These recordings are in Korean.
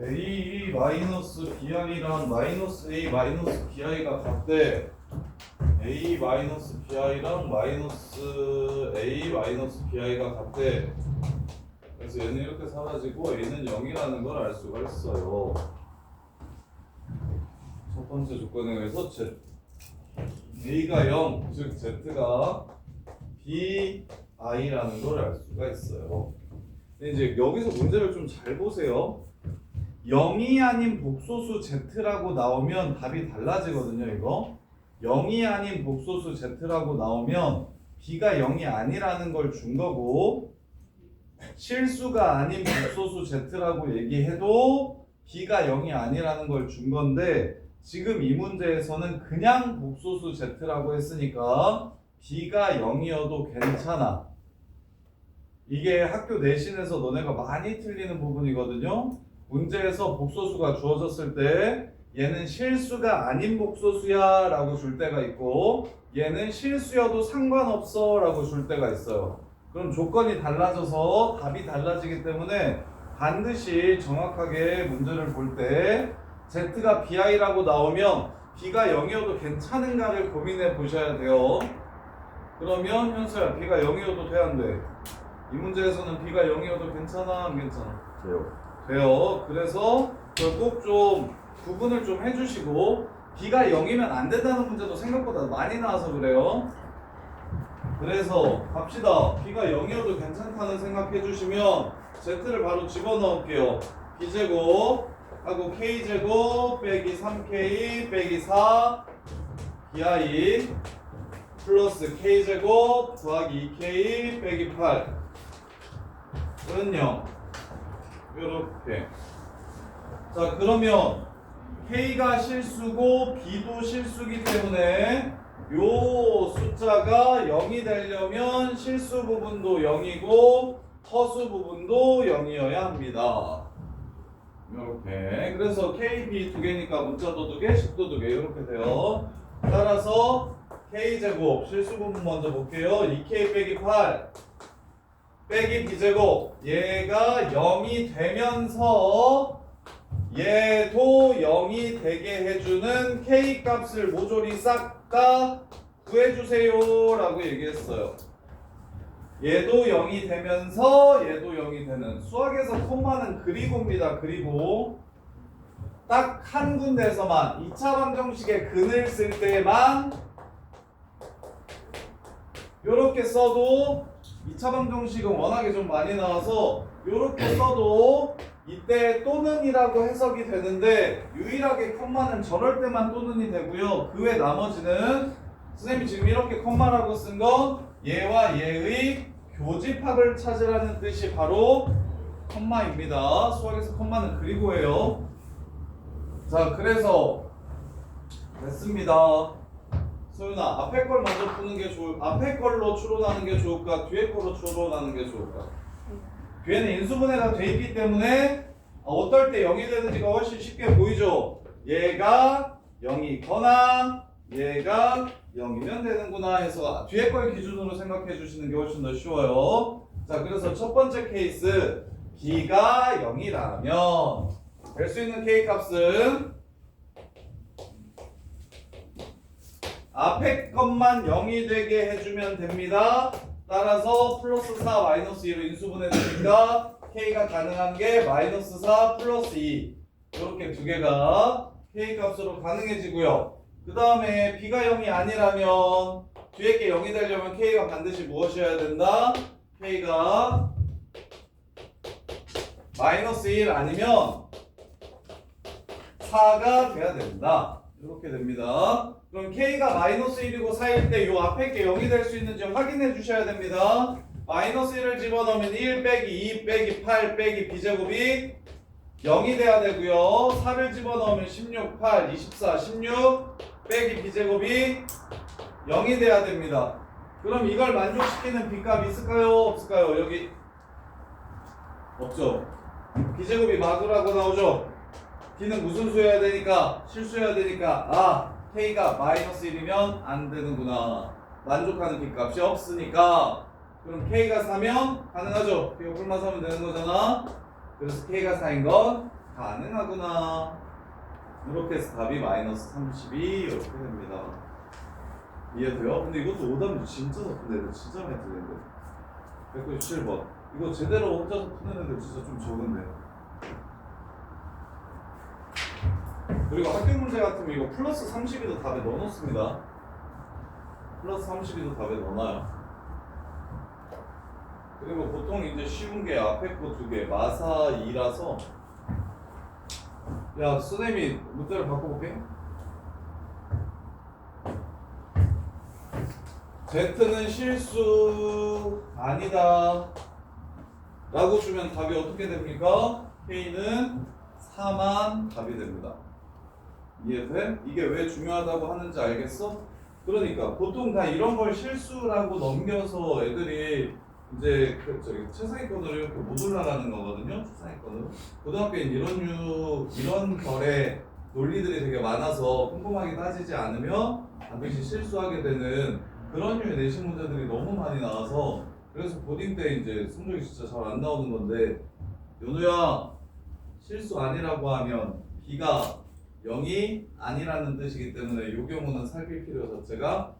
a 마이너스 bi랑 마이너스 a 마이너스 bi가 같대. a 마이너스 bi랑 마이너스 a 마이너스 bi가 같대. 그래서 얘는 이렇게 사라지고 a는 0이라는 걸 알 수가 있어요. 첫 번째 조건에 의해서 z a가 0, 즉 z가 bi라는 걸 알 수가 있어요. 근데 이제 여기서 문제를 좀 잘 보세요. 0이 아닌 복소수 z라고 나오면 답이 달라지거든요, 이거. 0이 아닌 복소수 z라고 나오면 b가 0이 아니라는 걸 준 거고 실수가 아닌 복소수 z라고 얘기해도 b가 0이 아니라는 걸 준 건데 지금 이 문제에서는 그냥 복소수 z라고 했으니까 b가 0이어도 괜찮아. 이게 학교 내신에서 너네가 많이 틀리는 부분이거든요. 문제에서 복소수가 주어졌을 때 얘는 실수가 아닌 복소수야 라고 줄 때가 있고 얘는 실수여도 상관없어 라고 줄 때가 있어요. 그럼 조건이 달라져서 답이 달라지기 때문에 반드시 정확하게 문제를 볼 때 Z가 BI라고 나오면 B가 0이어도 괜찮은가를 고민해 보셔야 돼요. 그러면 현수야 B가 0이어도 돼 안 돼? 이 문제에서는 B가 0이어도 괜찮아 안 괜찮아? 돼요. 돼요. 그래서 꼭좀 구분을 좀 해주시고 B가 0이면 안 된다는 문제도 생각보다 많이 나와서 그래요. 그래서 갑시다. B가 0이어도 괜찮다는 생각해 주시면 Z를 바로 집어넣을게요. B제곱 하고 K제곱 빼기 3K 빼기 4 BI 플러스 K제곱 더하기 2K 빼기 8은 0. 요렇게. 자, 그러면 K가 실수고 B도 실수기 때문에 요 숫자가 0이 되려면 실수 부분도 0이고 허수 부분도 0이어야 합니다. 이렇게. 그래서 KB 두 개니까 문자도 두 개, 식도 두 개. 이렇게 돼요. 따라서 K제곱 실수 부분 먼저 볼게요. 2K 빼기 8 빼기 B제곱 얘가 0이 되면서 얘도 0이 되게 해주는 K 값을 모조리 싹 다 구해주세요 라고 얘기했어요. 얘도 0이 되면서 얘도 0이 되는 수학에서 콤마는 그리고입니다 그리고. 딱 한 군데에서만 2차 방정식의 근을 쓸 때만 요렇게 써도 2차 방정식은 워낙에 좀 많이 나와서 요렇게 써도 이때 또는이라고 해석이 되는데 유일하게 컴마는 저럴 때만 또는이 되고요. 그 외 나머지는 선생님이 지금 이렇게 컴마라고 쓴 건 얘와 얘의 교집합을 찾으라는 뜻이 바로 컴마입니다. 수학에서 컴마는 그리고예요. 자, 그래서 됐습니다. 소윤아, 앞에 걸 먼저 푸는 게 좋을, 앞에 걸로 추론하는 게 좋을까, 뒤에 걸로 추론하는 게 좋을까? 뒤에는 인수분해가 돼 있기 때문에 어, 어떨 때 0이 되는지가 훨씬 쉽게 보이죠. 얘가 0이거나 얘가 0이면 되는구나 해서 뒤에 걸 기준으로 생각해 주시는 게 훨씬 더 쉬워요. 자, 그래서 첫 번째 케이스 b가 0이라면 될 수 있는 k 값은 앞에 것만 0이 되게 해주면 됩니다. 따라서 플러스 4 마이너스 2로 인수분해 되니까 k가 가능한 게 마이너스 4 플러스 2 이렇게 두 개가 k 값으로 가능해지고요. 그 다음에 b가 0이 아니라면 뒤에 게 0이 되려면 k가 반드시 무엇이어야 된다? k가 마이너스 1 아니면 4가 돼야 된다. 이렇게 됩니다. 그럼 k가 마이너스 1이고 4일 때요 앞에 게 0이 될 수 있는지 확인해 주셔야 됩니다. 마이너스 1을 집어넣으면 1 빼기 2 빼기 8 빼기 b제곱이 0이 돼야 되고요. 4를 집어넣으면 16, 8, 24, 16 빼기 b제곱이 0이 돼야 됩니다. 그럼 이걸 만족시키는 b값 있을까요? 없을까요? 여기 없죠. b제곱이 마구라고 나오죠. B는 무슨 수여야 되니까 실수여야 되니까 아 k가 마이너스 1이면 안 되는구나. 만족하는 b값이 없으니까 그럼 k가 4면 가능하죠. k가 뿔만 사면 되는 거잖아. 그래서 k가 4인 건 가능하구나. 이렇게 해서 답이 마이너스 32 이렇게 됩니다. 이해돼요? 근데 이것도 오답이 진짜 애들 진짜 많이 틀린데 197번 이거 제대로 혼자서 푸는 애들 진짜 좀 적은데 그리고 학교 문제 같으면 이거 플러스 32도 답에 넣어놓습니다. 플러스 32도 답에 넣어놔요. 그리고 보통 이제 쉬운 게 앞에 거 두 개 마사 2라서. 야 선생님이 문제를 바꿔볼게. Z는 실수 아니다. 라고 주면 답이 어떻게 됩니까? K는 4만 답이 됩니다 이해돼? 이게 왜 중요하다고 하는지 알겠어? 그러니까 보통 다 이런 걸 실수라고 넘겨서 애들이 이제 그 저기 최상위권으로 이렇게 못 올라가는 거거든요. 최상위권으로. 고등학교엔 이런 유 이런 결의 논리들이 되게 많아서 꼼꼼하게 따지지 않으면 반드시 실수하게 되는 그런 류의 내신 문제들이 너무 많이 나와서 그래서 고딩 때 이제 성적이 진짜 잘 안 나오는 건데 연우야 실수 아니라고 하면 B가 0이 아니라는 뜻이기 때문에 이 경우는 살필 필요 자체가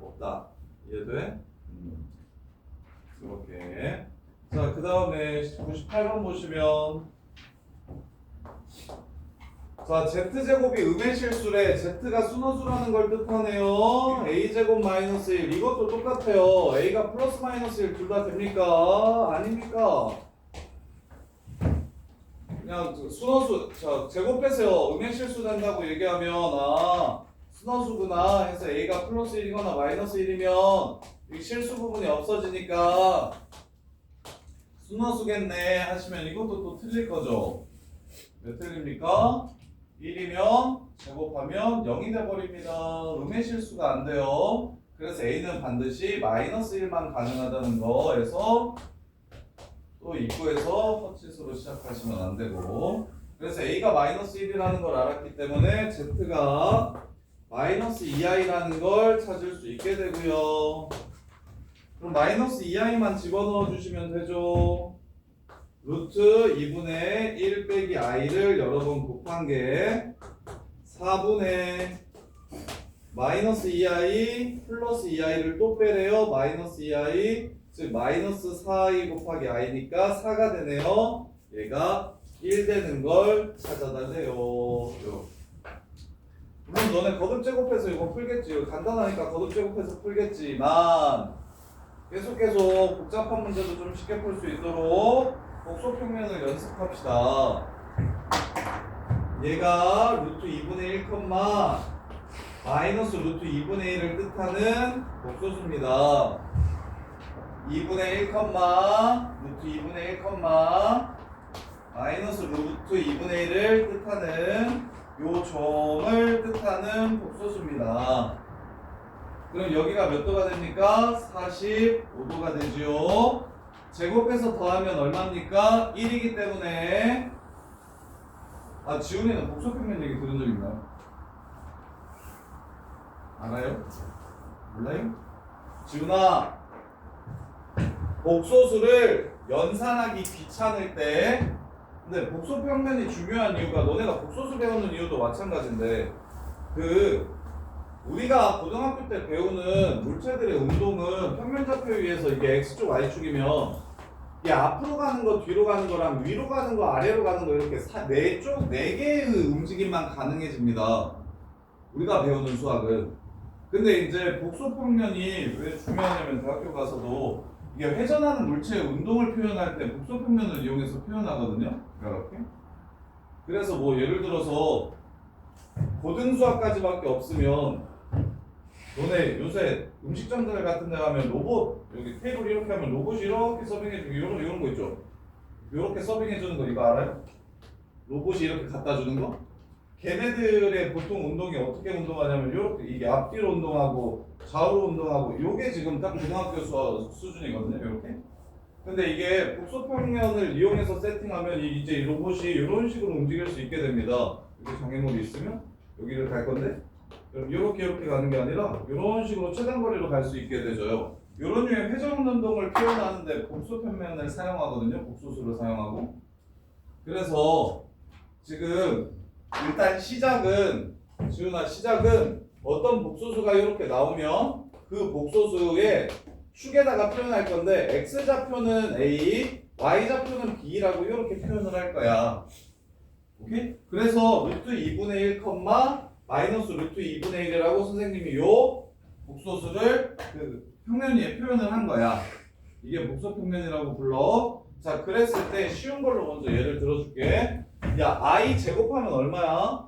없다. 이해돼? 음. 이렇게. 자, 그 다음에 98번 보시면. 자, Z제곱이 음의 실수래. Z가 순호수라는 걸 뜻하네요. A제곱 마이너스 1. 이것도 똑같아요. A가 플러스 마이너스 1 둘 다 됩니까? 아닙니까? 그냥 저 순호수, 자, 제곱 빼세요. 음의 실수 된다고 얘기하면, 아, 순호수구나 해서 A가 플러스 1이거나 마이너스 1이면 이 실수 부분이 없어지니까 순호수겠네 하시면 이것도 또 틀릴 거죠. 몇 틀립니까? 1이면 제곱하면 0이 돼버립니다. 음의 실수가 안 돼요. 그래서 A는 반드시 마이너스 1만 가능하다는 거에서 또 입구에서 헛짓으로 시작하시면 안 되고 그래서 A가 마이너스 1이라는 걸 알았기 때문에 Z가 마이너스 2i라는 걸 찾을 수 있게 되고요. 그럼 마이너스 2i만 집어넣어 주시면 되죠. 루트 2분의 1 빼기 i를 여러 번 곱한 게 4분의 마이너스 2i 플러스 2i를 또 빼래요. 마이너스 2i 즉 마이너스 4i 곱하기 i니까 4가 되네요. 얘가 1 되는 걸 찾아달래요. 요. 물론 너네 거듭 제곱해서 이거 풀겠지. 간단하니까 거듭 제곱해서 풀겠지만 계속 계속 복잡한 문제도 좀 쉽게 풀 수 있도록 복소 평면을 연습합시다. 얘가 루트 2분의 1 컴마 마이너스 루트 2분의 1을 뜻하는 복소수입니다. 2분의 1 컴마 루트 2분의 1 컴마 마이너스 루트 2분의 1을 뜻하는 요 점을 뜻하는 복소수입니다. 그럼 여기가 몇 도가 됩니까? 45도가 되지요. 제곱해서 더하면 얼마입니까? 1이기 때문에 아 지훈이는 복소평면 얘기 들은 적 있나요? 알아요? 몰라요? 지훈아 복소수를 연산하기 귀찮을 때 근데 복소 평면이 중요한 이유가 너네가 복소수 배우는 이유도 마찬가지인데 그 우리가 고등학교 때 배우는 물체들의 운동은 평면좌표 위에서 이게 x축 y축이면 이게 앞으로 가는 거 뒤로 가는 거랑 위로 가는 거 아래로 가는 거 이렇게 네쪽네 개의 움직임만 가능해집니다. 우리가 배우는 수학은 근데 이제 복소 평면이 왜 중요하냐면 대학교 가서도 이게 회전하는 물체의 운동을 표현할 때 복소평면을 이용해서 표현하거든요. 이렇게. 그래서 뭐 예를 들어서 고등수학까지밖에 없으면 너네 요새 음식점들 같은 데 가면 로봇 여기 테이블 이렇게 하면 로봇이 이렇게 서빙해주고 이런 이런 거 있죠. 이렇게 서빙해주는 거 이거 알아요? 로봇이 이렇게 갖다 주는 거? 걔네들의 보통 운동이 어떻게 운동하냐면 이렇게 이게 앞뒤로 운동하고 좌우로 운동하고 이게 지금 딱 수학 수준이거든요. 이렇게. 근데 이게 복소평면을 이용해서 세팅하면 이- 이제 이 로봇이 이런 식으로 움직일 수 있게 됩니다. 이렇게 장애물이 있으면 여기를 갈 건데 이렇게 이렇게 가는 게 아니라 이런 식으로 최단 거리로 갈 수 있게 되죠. 이런 류의 회전 운동을 표현하는데 복소평면을 사용하거든요. 복소수를 사용하고. 그래서 지금 일단 시작은 지훈아 시작은 어떤 복소수가 이렇게 나오면 그 복소수의 축에다가 표현할 건데 x 좌표는 a, y 좌표는 b라고 이렇게 표현을 할 거야. 오케이? 그래서 루트 2분의 1, 마이너스 루트 2분의 1이라고 선생님이 요 복소수를 그 평면 위에 표현을 한 거야. 이게 복소 평면이라고 불러. 자, 그랬을 때 쉬운 걸로 먼저 예를 들어줄게. 야, i 제곱하면 얼마야?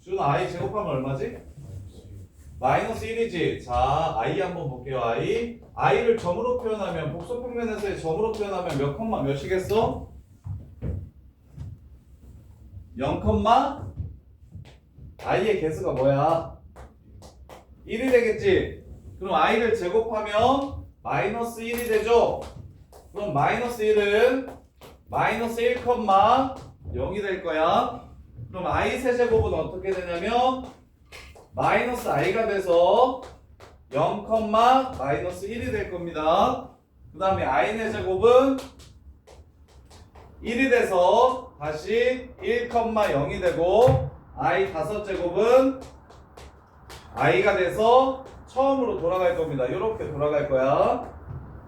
준 i 제곱하면 얼마지? 마이너스 1이지. 자, i 한번 볼게요. i. i를 점으로 표현하면 복소 평면에서의 점으로 표현하면 몇 컴마 몇이겠어? 0 컴마 i의 개수가 뭐야? 1이 되겠지. 그럼 i를 제곱하면 마이너스 1이 되죠. 그럼 마이너스 1은 마이너스 1 컴마 0이 될 거야. 그럼 i 세제곱은 어떻게 되냐면 마이너스 i가 돼서 0 컴마 마이너스 1이 될 겁니다. 그 다음에 i의 제곱은 1이 돼서 다시 1 컴마 0이 되고 i 다섯 제곱은 i가 돼서 처음으로 돌아갈 겁니다. 이렇게 돌아갈 거야.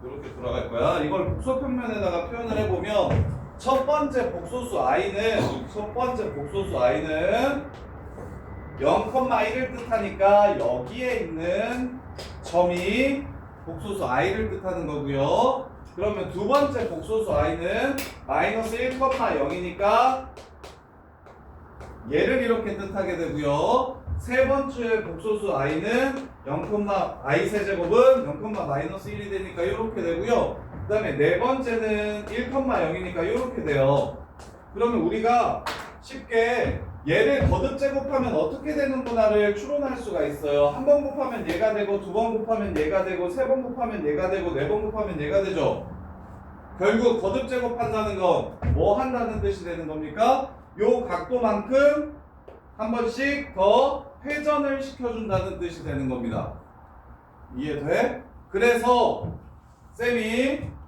이렇게 돌아갈 거야. 이걸 복소 평면에다가 표현을 해보면 첫 번째 복소수 i는 첫 번째 복소수 i는 0,1을 뜻하니까 여기에 있는 점이 복소수 i를 뜻하는 거고요. 그러면 두 번째 복소수 i는 마이너스 1,0이니까 얘를 이렇게 뜻하게 되고요. 세 번째 복소수 i는 0, i 세제곱은 0, 마이너스 1이 되니까 이렇게 되고요. 그 다음에 네 번째는 1,0이니까 이렇게 돼요. 그러면 우리가 쉽게 얘를 거듭 제곱하면 어떻게 되는구나를 추론할 수가 있어요. 한 번 곱하면 얘가 되고 두 번 곱하면 얘가 되고 세 번 곱하면 얘가 되고 네 번 곱하면 얘가 되죠. 결국 거듭 제곱한다는 건 뭐 한다는 뜻이 되는 겁니까? 요 각도만큼 한 번씩 더 회전을 시켜준다는 뜻이 되는 겁니다. 이해돼? 그래서 쌤이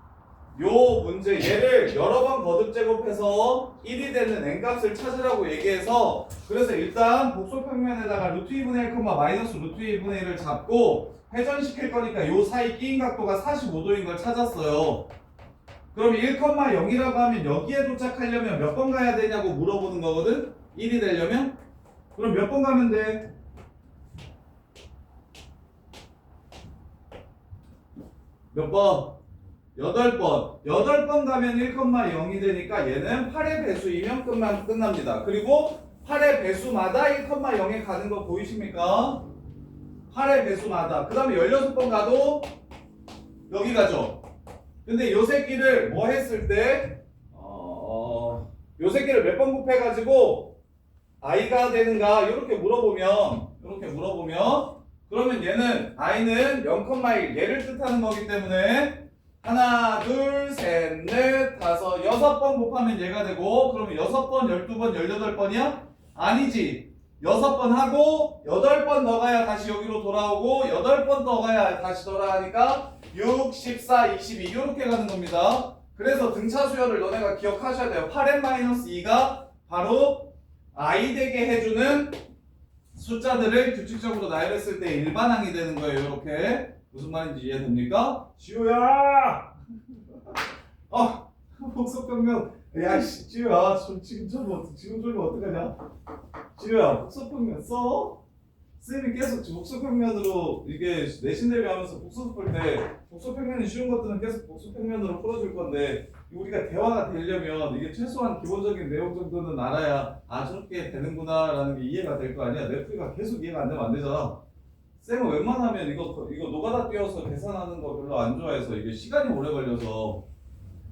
요 문제 얘를 여러 번 거듭 제곱해서 1이 되는 n값을 찾으라고 얘기해서 그래서 일단 복소 평면에다가 루트 2분의 1, 마이너스 루트 2분의 1을 잡고 회전시킬 거니까 요 사이 끼인 각도가 45도인 걸 찾았어요. 그럼 1,0이라고 하면 여기에 도착하려면 몇 번 가야 되냐고 물어보는 거거든? 1이 되려면? 그럼 몇 번 가면 돼? 몇 번? 8번. 8번 가면 1,0이 되니까 얘는 8의 배수이면 끝만, 끝납니다. 그리고 8의 배수마다 1,0에 가는 거 보이십니까? 8의 배수마다. 그 다음에 16번 가도 여기 가죠. 근데 요 새끼를 뭐 했을 때, 어, 요 새끼를 몇 번 곱해가지고 i가 되는가 이렇게 물어보면 이렇게 물어보면 그러면 얘는 i는 0,1 얘를 뜻하는 거기 때문에 하나 둘 셋 넷 다섯 여섯 번 곱하면 얘가 되고 그러면 여섯 번 열두 번 열여덟 번이야? 아니지 여섯 번 하고 여덟 번더 가야 다시 여기로 돌아오고 여덟 번더 가야 다시 돌아가니까 6, 14, 22 이렇게 가는 겁니다. 그래서 등차 수열을 너네가 기억하셔야 돼요. 8n-2가 바로 i 되게 해주는 숫자들을 규칙적으로 나열했을 때 일반항이 되는 거예요. 이렇게 무슨 말인지 이해됩니까? 지우야! 아 복속평면 야씨 지우야 저 지금 좀 어- 지금 좀 어떡하냐? 지우야 복속평면 써? 쌤이 계속 복소평면으로 이게 내신 대비 하면서 복소 풀때 복소평면이 쉬운 것들은 계속 복소평면으로 풀어줄 건데 우리가 대화가 되려면 이게 최소한 기본적인 내용 정도는 알아야 아 저렇게 되는구나 라는 게 이해가 될 거 아니야 랩프가 계속 이해가 안 되면 안 되잖아 쌤은 웬만하면 이거 이거 노가다 띄워서 계산하는 거 별로 안 좋아해서 이게 시간이 오래 걸려서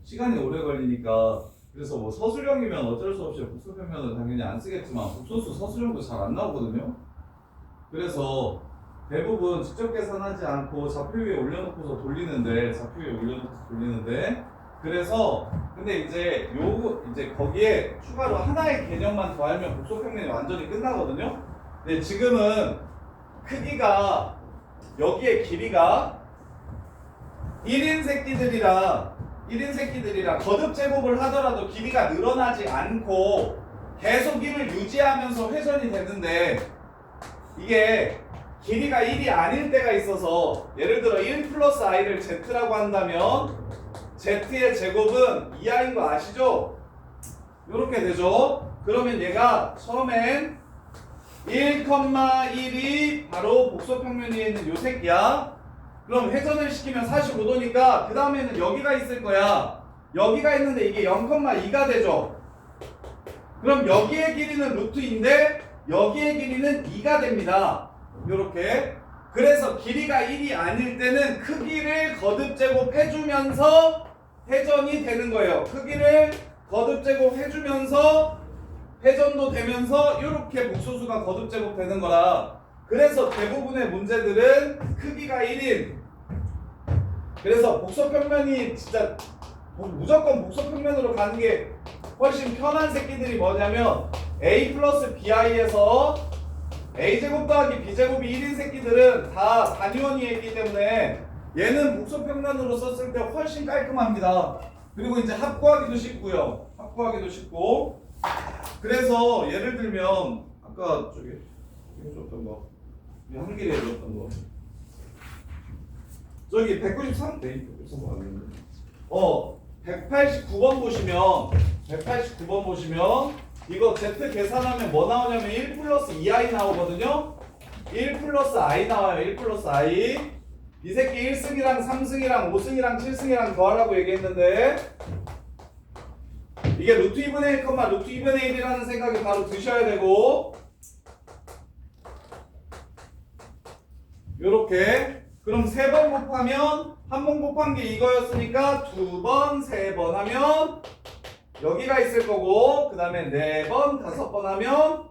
시간이 오래 걸리니까 그래서 뭐 서술형이면 어쩔 수 없이 복소평면을 당연히 안 쓰겠지만 복소수 서술형도 잘 안 나오거든요 그래서 대부분 직접 계산하지 않고 좌표 위에 올려놓고서 돌리는데 좌표 위에 올려놓고서 돌리는데 그래서 근데 이제 요 이제 거기에 추가로 하나의 개념만 더 알면 복소평면이 완전히 끝나거든요. 근데 지금은 크기가 여기에 길이가 1인 새끼들이라 1인 새끼들이라 거듭 제곱을 하더라도 길이가 늘어나지 않고 계속 1을 유지하면서 회전이 되는데 이게 길이가 1이 아닐 때가 있어서 예를 들어 1 플러스 i를 z라고 한다면 z의 제곱은 2i인 거 아시죠? 이렇게 되죠. 그러면 얘가 처음엔 1,1이 바로 복소평면 위에 있는 요 새끼야. 그럼 회전을 시키면 45도니까 그 다음에는 여기가 있을 거야. 여기가 있는데 이게 0,2가 되죠. 그럼 여기의 길이는 루트인데 여기의 길이는 2가 됩니다. 이렇게. 그래서 길이가 1이 아닐 때는 크기를 거듭 제곱해주면서 회전이 되는 거예요. 크기를 거듭 제곱해주면서 회전도 되면서 이렇게 복소수가 거듭 제곱되는 거라. 그래서 대부분의 문제들은 크기가 1인. 그래서 복소평면이 진짜 뭐 무조건 복소평면으로 가는 게 훨씬 편한 새끼들이 뭐냐면 a 플러스 bi에서 a제곱 더하기 b제곱이 1인 새끼들은 다 단위원이 있기 때문에 얘는 복소평면으로 썼을 때 훨씬 깔끔합니다. 그리고 이제 합구하기도 쉽고요. 합구하기도 쉽고 그래서 예를 들면 아까 저기 해줬던 거 한길에 해줬던 거. 저기 193 네, 193 맞는데 어 189번 보시면 189번 보시면 이거 z 계산하면 뭐 나오냐면 1 플러스 2i 나오거든요? 1 플러스 i 나와요. 1 플러스 i 이. 새끼 1승이랑 3승이랑 5승이랑 7승이랑 더하라고 얘기했는데 이게 루트 2분의 1, 루트 2분의 1이라는 생각이 바로 드셔야 되고 요렇게 그럼 세 번 곱하면 한 번 곱한 게 이거였으니까 두 번, 세 번 하면 여기가 있을 거고 그 다음에 네 번, 다섯 번 하면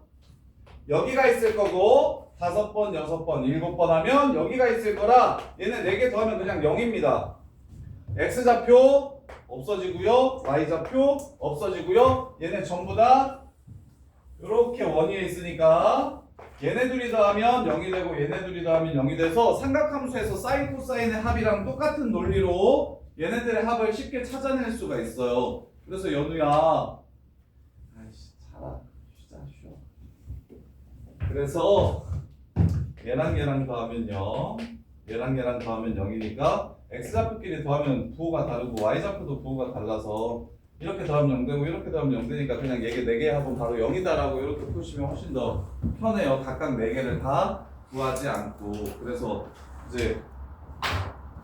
여기가 있을 거고 다섯 번, 여섯 번, 일곱 번 하면 여기가 있을 거라 얘는 네 개 더하면 그냥 0입니다. x좌표 없어지고요. y좌표 없어지고요. 얘네 전부 다 이렇게 원위에 있으니까 얘네 둘이 더하면 0이 되고 얘네 둘이 더하면 0이 돼서 삼각함수에서 사인 코사인의 합이랑 똑같은 논리로 얘네들의 합을 쉽게 찾아낼 수가 있어요. 그래서 연우야 아이씨 차라 쉬자 쉬어 그래서 얘랑 얘랑 더하면 0 얘랑 얘랑 더하면 0이니까 x좌표끼리 더하면 부호가 다르고 y좌표도 부호가 달라서 이렇게 더하면 0되고 이렇게 더하면 0되니까 그냥 얘게 4개 합은 바로 0이다라고 이렇게 푸시면 훨씬 더 편해요 각각 4개를 다 구하지 않고 그래서 이제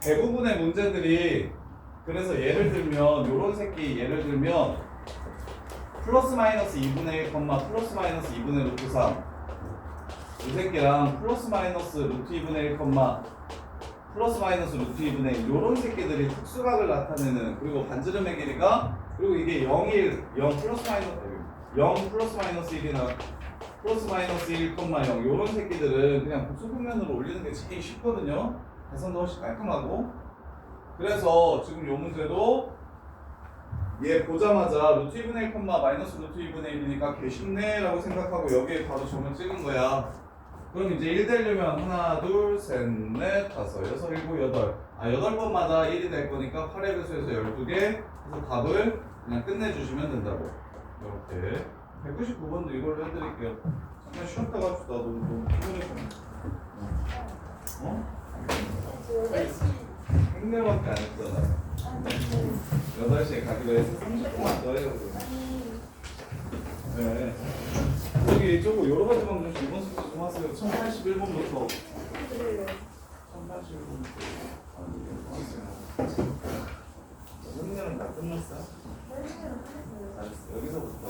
대부분의 문제들이 그래서 예를 들면 요런 새끼 예를 들면 플러스 마이너스 2분의 1, 플러스 마이너스 2분의 루트 3. 이 새끼랑 플러스 마이너스 루트 2분의 1, 플러스 마이너스 루트 2분의 1 요런 새끼들이 특수각을 나타내는 그리고 반지름의 길이가 그리고 이게 0, 1, 0 플러스 마이너스 0 플러스 마이너스 1이나 플러스 마이너스 1, 0 요런 새끼들은 그냥 복수평면으로 올리는 게 제일 쉽거든요. 계산도 훨씬 깔끔하고 그래서 지금 요 문제도 얘 보자마자 루트 2분의 1, 마이너스 루트 2분의 1이니까 개 쉽네 라고 생각하고 여기에 바로 점을 찍은 거야 그럼 이제 1 되려면 하나 둘 셋 넷 다섯 여섯 일곱 여덟. 아 여덟 번마다 1이 될 거니까 8의 배수에서 12개 그래서 답을 그냥 끝내주시면 된다고. 이렇게. 199번도 이걸로 해드릴게요. 잠깐 쉬었다 갑시다. 너무 너무 피곤했구나 어? 행내밖에 안 했잖아. 8시에 가기로 해서 30분만 더 해요. 네. 여기 조금 여러 가지 방송 좀 이번 숙제 좀 하세요. 1081번부터 1081번부터 하세요. 승리는 다 끝났어? 알았어. 여기서부터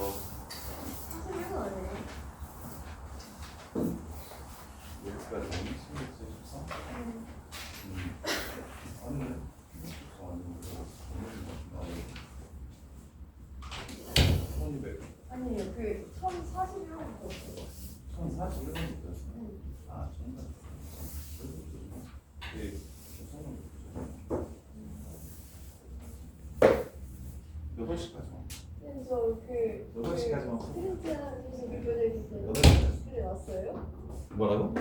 여기까지 16, 14? 음. 맞네. 14 아니고 1200. 아니요, 그 1041호부터 1041번부터였어. 아, 정말. 예, 몇 시까지만? 그래서 그 여덟 시까지만. 프린트하면서 그려져 있어요. 여덟 시까지. 그래 왔어요? 뭐라고?